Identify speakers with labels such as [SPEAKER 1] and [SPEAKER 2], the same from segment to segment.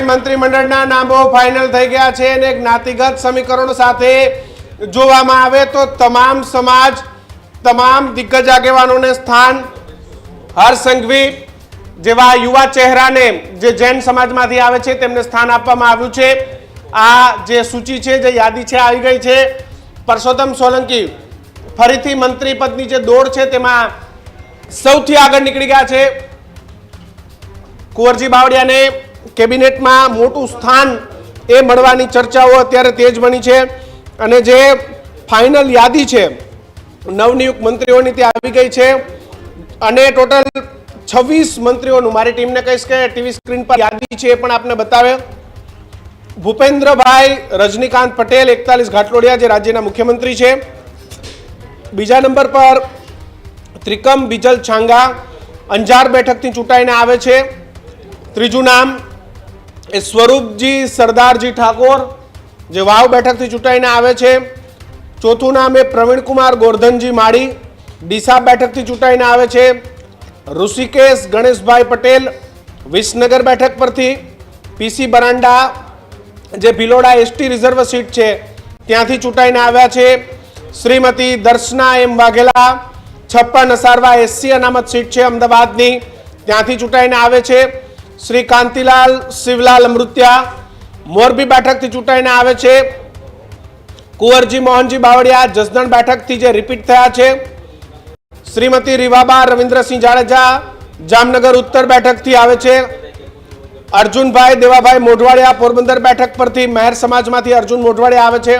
[SPEAKER 1] મંત્રીમંડળના નામો ફાઇનલ થઈ ગયા છે અને જ્ઞાતિગત સમીકરણો સાથે જોવામાં આવે તો તમામ સમાજ, તમામ દિગ્ગજ આગેવાનોને સ્થાન હર્ષ સંઘવી જેવા યુવા ચહેરાને જે જૈન સમાજમાંથી આવે છે તેમને સ્થાન આપવામાં આવ્યું છે. આ જે સૂચિ છે, જે યાદી છે, આવી ગઈ છે. પરસોત્તમ સોલંકી ફરીથી મંત્રી પદની જે દોડ છે તેમાં સૌથી આગળ નીકળી ગયા છે. કુંવરજી બાવળિયાને કેબિનેટમાં મોટું સ્થાન એ મળવાની ચર્ચાઓ અત્યારે તેજ બની છે અને જે ફાઇનલ યાદી છે, નવનિયુક્ત મંત્રીઓની તે આવી ગઈ છે અને ટોટલ છવ્વીસ મંત્રીઓનું, મારી ટીમને કહીશ કે ટીવી સ્ક્રીન પર યાદી છે એ પણ આપને બતાવે. ભૂપેન્દ્રભાઈ રજનીકાંત પટેલ એકતાલીસ ઘાટલોડિયા, જે રાજ્યના મુખ્યમંત્રી છે. બીજા નંબર પર ત્રિકમ બિજલ છાંગા, અંજાર બેઠકથી ચૂંટાઈને આવે છે. ત્રીજું નામ એ સ્વરૂપજી સરદારજી ઠાકોર જે વાવ બેઠકથી ચૂંટાઈને આવે છે. ચોથું નામ એ પ્રવીણકુમાર ગોરધનજી માળી, ડીસા બેઠકથી ચૂંટાઈને આવે છે. ઋષિકેશ ગણેશભાઈ પટેલ, વિસનગર બેઠક પરથી પીસી બરાંડા, જે ભિલોડા એસટી રિઝર્વ સીટ છે, ત્યાંથી ચૂંટાઈને આવ્યા છે. શ્રીમતી દર્શના એમ વાઘેલા, છપ્પન અસારવા એસસી અનામત સીટ છે અમદાવાદની, ત્યાંથી ચૂંટાઈને આવે છે. શ્રી કાંતિલાલ શિવલાલ અમૃત્યા મોરબી બેઠકથી ચૂંટાઈને આવે છે. કુંવરજી મોહનજી બાવળિયા જસદણ બેઠકથી જે રિપીટ થયા છે. શ્રીમતી રીવાબા રવિન્દ્રસિંહ જાડેજા જામનગર ઉત્તર બેઠકથી આવે છે. અર્જુનભાઈ દેવાભાઈ મોઢવાડિયા પોરબંદર બેઠક પરથી મહેર સમાજમાંથી અર્જુન મોઢવાડિયા આવે છે.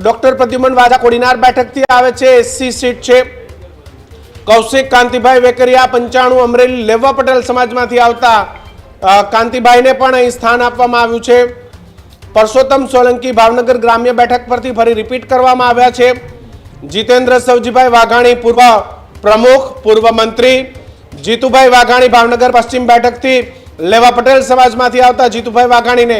[SPEAKER 1] ડોક્ટર પ્રદ્યુમન વાજા કોડીનાર બેઠકથી આવે છે. એસસી સીટ છે. કૌશિક કાંતિભાઈ વેકરિયા પંચાણું અમરેલી લેવા પટેલ સમાજમાંથી આવતા કાંતિભાઈને પણ અહીં સ્થાન આપવામાં આવ્યું છે. પરસોત્તમ સોલંકી ભાવનગર ગ્રામ્ય બેઠક પરથી ફરી રિપીટ કરવામાં આવ્યા છે. જીતેન્દ્ર સવજીભાઈ વાઘાણી પૂર્વ પ્રમુખ, પૂર્વ મંત્રી. જીતુભાઈ વાઘાણી ભાવનગર પશ્ચિમ બેઠકથી લેવા પટેલ સમાજમાંથી આવતા. જીતુભાઈ વાઘાણીને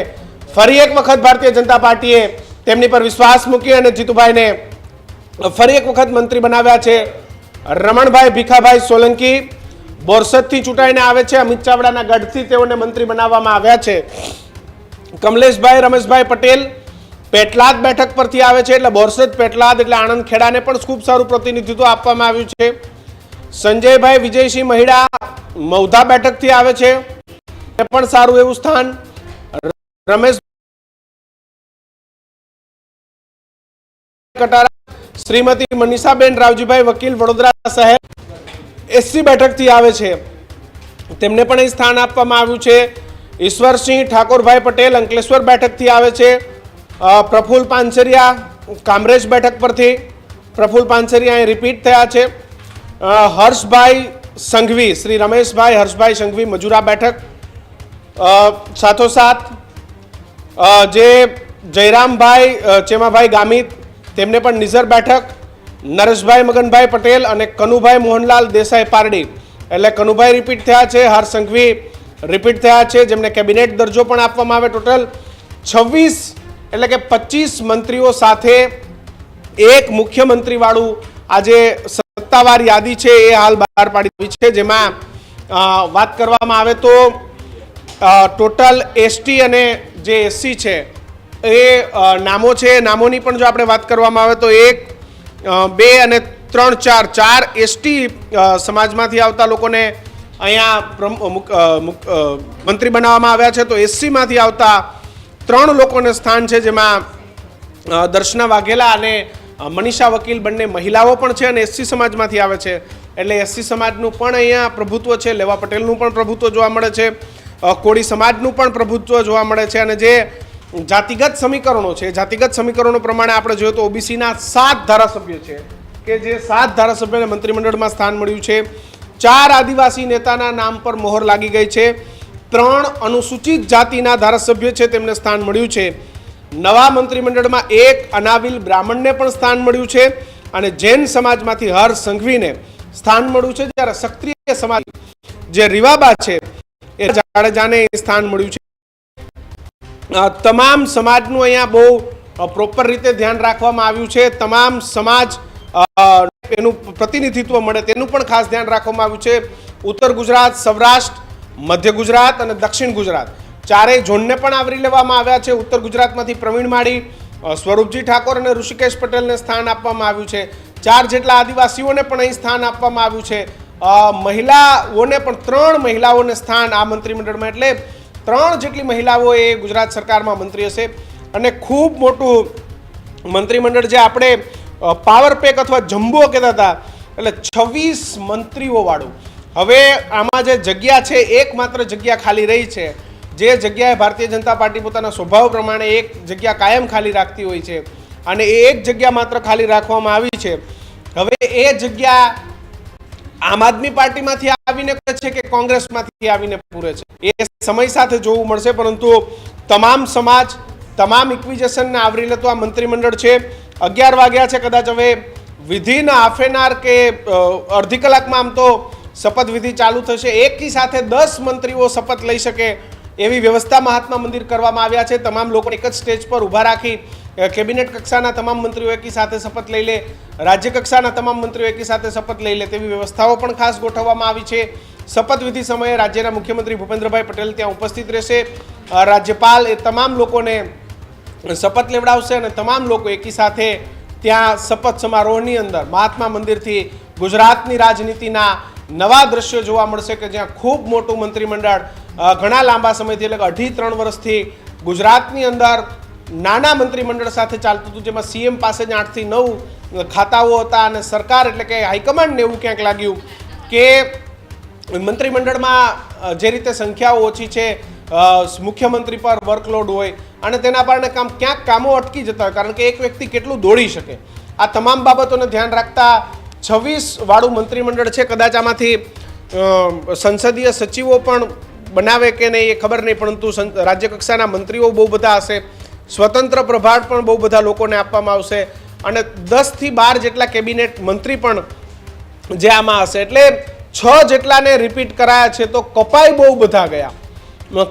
[SPEAKER 1] ફરી એક વખત ભારતીય જનતા પાર્ટીએ તેમની પર વિશ્વાસ મૂકી અને જીતુભાઈને ફરી એક વખત મંત્રી બનાવ્યા છે. રમણભાઈ, ભીખાભાઈ સોલંકી બોરસદથી ચૂંટાઈને આવે છે. અમિત ચાવડાના ગઢથી તેઓને મંત્રી બનાવવામાં આવ્યા છે. કમલેશભાઈ, રમેશભાઈ પટેલ પેટલાદ બેઠક પરથી આવે છે એટલે બોરસદ, પેટલાદ એટલે આણંદ ખેડાને પણ ખૂબ સારું પ્રતિનિધિત્વ આપવામાં આવ્યું છે. સંજયભાઈ, વિજયસિંહ મહિડા મૌધા બેઠકથી આવે છે. એ પણ સારું એવું સ્થાન. રમેશ કટારા શ્રીમતી મનીષાબેન રાવજીભાઈ વકીલ વડોદરા શહેર એસસી બેઠકથી આવે છે. તેમને પણ અહીં સ્થાન આપવામાં આવ્યું છે. ઈશ્વરસિંહ ઠાકોરભાઈ પટેલ અંકલેશ્વર બેઠકથી આવે છે. પ્રફુલ પાનસરિયા કામરેજ બેઠક પરથી પ્રફુલ પાનસરિયા અહીં રિપીટ થયા છે. હર્ષભાઈ સંઘવી, શ્રી રમેશભાઈ હર્ષભાઈ સંઘવી મજુરા બેઠક. સાથોસાથ જે જયરામભાઈ ચેમાભાઈ ગામિત તેમને પણ નિઝર બેઠક. નરેશભાઈ, મગનભાઈ પટેલ અને કનુભાઈ મોહનલાલ દેસાઈ પારડી. એટલે કનુભાઈ રિપીટ થયા છે, હર સંઘવી રિપીટ થયા છે, જેમને કેબિનેટ દરજ્જો પણ આપવામાં આવે ટોટલ છવ્વીસ એટલે કે પચીસ મંત્રીઓ સાથે એક મુખ્યમંત્રીવાળું આજે સત્તાવાર યાદી છે, એ હાલ બહાર પાડી છે. જેમાં વાત કરવામાં આવે તો ટોટલ એસટી અને જે એસસી છે એ નામો છે. નામોની પણ જો આપણે વાત કરવામાં આવે તો એક બે અને ત્રણ ચાર ચાર એસટી સમાજમાંથી આવતા લોકોને અહીંયા મંત્રી બનાવવામાં આવ્યા છે. તો એસસીમાંથી આવતા ત્રણ લોકોને સ્થાન છે જેમાં દર્શના વાઘેલા અને મનીષા વકીલ બંને મહિલાઓ પણ છે અને એસસી સમાજમાંથી આવે છે. એટલે એસસી સમાજનું પણ અહીંયા પ્રભુત્વ છે. લેવા પટેલનું પણ પ્રભુત્વ જોવા મળે છે. કોળી સમાજનું પણ પ્રભુત્વ જોવા મળે છે. અને જે જાતિગત સમીકરણો છે. જાતિગત સમીકરણો પ્રમાણે આપણે જોઈએ તો ઓબીસીના સાત ધારાસભ્ય છે. કે જે સાત ધારાસભ્યને મંત્રીમંડળમાં સ્થાન મળ્યું છે. ચાર આદિવાસી નેતાના નામ પર મોહર લાગી ગઈ છે. ત્રણ અનુસૂચિત જાતિના ધારાસભ્ય છે, તેમને સ્થાન મળ્યું છે. નવા મંત્રીમંડળમાં એક અનાવિલ બ્રાહ્મણને પણ સ્થાન મળ્યું છે અને જૈન સમાજમાંથી હર સંઘવીને સ્થાન મળ્યું છે. જ્યારે ક્ષત્રિય સમાજ જે રીવાબા છે, એ જાડેજાને સ્થાન મળ્યું છે. તમામ સમાજનું અહીંયા બહુ પ્રોપર રીતે ધ્યાન રાખવામાં આવ્યું છે. તમામ સમાજ એનું પ્રતિનિધિત્વ મળે તેનું પણ ખાસ ધ્યાન રાખવામાં આવ્યું છે. ઉત્તર ગુજરાત, સૌરાષ્ટ્ર, મધ્ય ગુજરાત અને દક્ષિણ ગુજરાત. ચારેય ઝોનને પણ આવરી લેવામાં આવ્યા છે. ઉત્તર ગુજરાતમાંથી પ્રવીણ માળી સ્વરૂપજી ઠાકોર અને ઋષિકેશ પટેલને સ્થાન આપવામાં આવ્યું છે. ચાર જેટલા આદિવાસીઓને પણ અહીં સ્થાન આપવામાં આવ્યું છે. મહિલાઓને પણ ત્રણ મહિલાઓને સ્થાન આ મંત્રીમંડળમાં, એટલે ત્રણ જેટલી મહિલાઓ એ ગુજરાત સરકારમાં મંત્રી હશે. અને ખૂબ મોટું મંત્રીમંડળ જે આપણે પાવર પેક અથવા જમ્બો કહેતા હતા, એટલે છવ્વીસ મંત્રીઓવાળું. હવે આમાં જે જગ્યા છે એકમાત્ર જગ્યા ખાલી રહી છે. જે જગ્યાએ ભારતીય જનતા પાર્ટી પોતાના સ્વભાવ પ્રમાણે એક જગ્યા કાયમ ખાલી રાખતી હોય છે. અને એ એક જગ્યા માત્ર ખાલી રાખવામાં આવી છે. હવે એ જગ્યા આમ આદમી પાર્ટીમાંથી આવીને પૂરે છે કે કોંગ્રેસમાંથી આવીને પૂરે છે. એ સમય સાથે જોવું મળશે, પરંતુ તમામ સમાજ, તમામ ઇક્વિઝેશનને આવરી લેતું આ મંત્રીમંડળ છે. અગિયાર વાગ્યા છે કદાચ હવે વિધિના હાફ કે અડધી કલાકમાં આમ તો શપથવિધિ ચાલુ થશે. એકી સાથે દસ મંત્રીઓ શપથ લઈ શકે એવી વ્યવસ્થા મહાત્મા મંદિર કરવામાં આવ્યા છે. તમામ લોકો એક જ સ્ટેજ પર ઊભા રાખી કેબિનેટ કક્ષાના તમામ મંત્રીઓ એકી સાથે શપથ લઈ લે, રાજ્ય કક્ષાના તમામ મંત્રીઓ એકી સાથે શપથ લઈ લે તેવી વ્યવસ્થાઓ પણ ખાસ ગોઠવવામાં આવી છે. શપથવિધિ સમયે રાજ્યના મુખ્યમંત્રી ભૂપેન્દ્રભાઈ પટેલ ત્યાં ઉપસ્થિત રહેશે. રાજ્યપાલ એ તમામ લોકોને શપથ લેવડાવશે અને તમામ લોકો એકી સાથે ત્યાં શપથ સમારોહની અંદર મહાત્મા મંદિરથી ગુજરાતની રાજનીતિના નવા દ્રશ્યો જોવા મળશે કે જ્યાં ખૂબ મોટું મંત્રીમંડળ ઘણા લાંબા સમયથી એટલે કે અઢી, ત્રણ વર્ષથી ગુજરાતની અંદર નાના મંત્રીમંડળ સાથે ચાલતું હતું, જેમાં સીએમ પાસે જ આઠથી નવ ખાતાઓ હતા અને સરકાર એટલે કે હાઈકમાન્ડને એવું ક્યાંક લાગ્યું કે મંત્રીમંડળમાં જે રીતે સંખ્યાઓ ઓછી છે મુખ્યમંત્રી પર વર્કલોડ હોય અને તેના કારણે કામ ક્યાંક કામો અટકી જતા હોય, કારણ કે એક વ્યક્તિ કેટલું દોડી શકે. આ તમામ બાબતોને ધ્યાન રાખતા છવ્વીસ વાળું મંત્રીમંડળ છે. કદાચ આમાંથી સંસદીય સચિવો પણ બનાવે કે નહીં એ ખબર નહીં, પરંતુ રાજ્ય કક્ષાના મંત્રીઓ બહુ બધા હશે. સ્વતંત્ર પ્રભાર પણ બહુ બધા લોકોને આપવામાં આવશે અને દસથી બાર જેટલા કેબિનેટ મંત્રી પણ જે આમાં હશે. એટલે છ જેટલાને રિપીટ કરાયા છે તો કપાઈ બહુ બધા ગયા.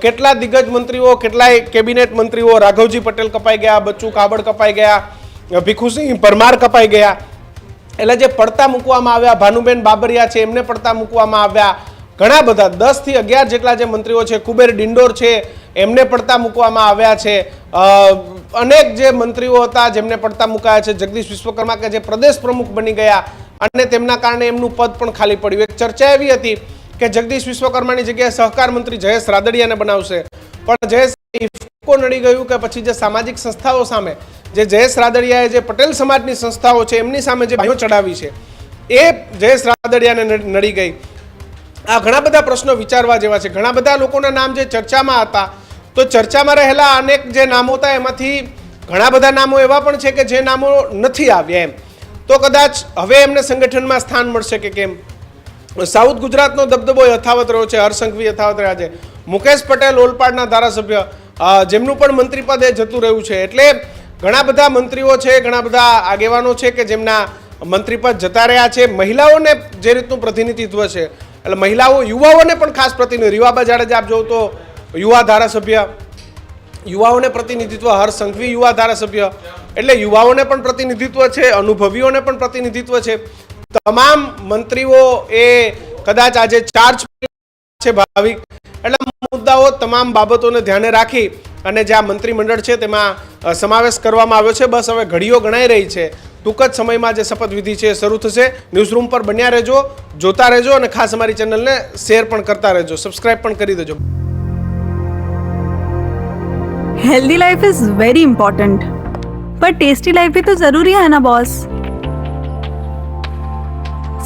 [SPEAKER 1] કેટલા દિગ્ગજ મંત્રીઓ, કેટલાય કેબિનેટ મંત્રીઓ, રાઘવજી પટેલ કપાઈ ગયા, બચ્ચુ કાબડ કપાઈ ગયા, ભીખુસિંહ પરમાર કપાઈ ગયા. એટલે જે પડતા મૂકવામાં આવ્યા, ભાનુબેન બાબરિયા છે, એમને પડતા મૂકવામાં આવ્યા. ઘણા બધા, દસથી અગિયાર જેટલા જે મંત્રીઓ છે, કુબેર ડિંડોર છે એમને પડતા મૂકવામાં આવ્યા છે. અનેક જે મંત્રીઓ હતા જેમને પડતા મુકાયા છે, જગદીશ વિશ્વકર્મા કે જે પ્રદેશ પ્રમુખ બની ગયા અને તેમના કારણે એમનું પદ પણ ખાલી પડ્યું. એક ચર્ચા એવી હતી કે જગદીશ વિશ્વકર્માની જગ્યાએ સહકાર મંત્રી જયેશ રાદડિયાને બનાવશે. પણ જયેશ નડી ગયું કે પછી જે સામાજિક સંસ્થાઓ સામે જે જયેશ રાદડિયાએ જે પટેલ સમાજની સંસ્થાઓ છે, એમની સામે જે ભાઈઓ ચડાવી છે, એ જયેશ રાદડિયાને નડી ગઈ. આ ઘણા બધા પ્રશ્નો વિચારવા જેવા છે. ઘણા બધા લોકોના નામ જે ચર્ચામાં હતા, તો ચર્ચામાં રહેલા અનેક જે નામો હતા, એમાંથી ઘણા બધા નામો એવા પણ છે કે જે નામો નથી આવ્યા એમ. તો કદાચ હવે એમને સંગઠનમાં સ્થાન મળશે કે કેમ? સાઉથ ગુજરાતનો દબદબો યથાવત રહ્યો છે, હરસંઘવી યથાવત રહ્યા છે. મુકેશ પટેલ ઓલપાડના ધારાસભ્ય જેમનું પણ મંત્રીપદ એ જતું રહ્યું છે. એટલે ઘણા બધા મંત્રીઓ છે, ઘણા બધા આગેવાનો છે કે જેમના મંત્રીપદ જતા રહ્યા છે. મહિલાઓને જે રીતનું પ્રતિનિધિત્વ છે એટલે મહિલાઓ, યુવાઓને પણ ખાસ પ્રતિનિધિ રીવાબા જાડેજા આપ જોવો તો યુવા ધારાસભ્ય, યુવાઓને પ્રતિનિધિત્વ, હર સંઘવી યુવા ધારાસભ્ય. એટલે યુવાઓને પણ પ્રતિનિધિત્વ છે, અનુભવીઓને પણ પ્રતિનિધિત્વ છે. તમામ મંત્રીઓ એ કદાચ આજે ચાર્જ છે ભાવિક. એટલે મુદ્દાઓ, તમામ બાબતોને ધ્યાને રાખી અને જે આ મંત્રીમંડળ છે તેમાં સમાવેશ કરવામાં આવ્યો છે. બસ હવે ઘડીઓ ગણાઈ રહી છે. ટૂંક જ સમયમાં જે શપથવિધિ છે એ શરૂ થશે ન્યૂઝરૂમ પર બન્યા રહેજો જોતા રહેજો અને ખાસ અમારી ચેનલને શેર પણ કરતા રહેજો સબસ્ક્રાઇબ પણ કરી દેજો
[SPEAKER 2] healthy life is very important पर टेस्टी लाइफ भी तो जरूरी है ना बॉस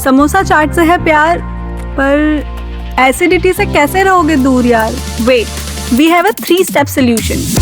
[SPEAKER 2] समोसा चाट से है प्यार पर एसिडिटी से कैसे रहोगे दूर यार wait we have a three step solution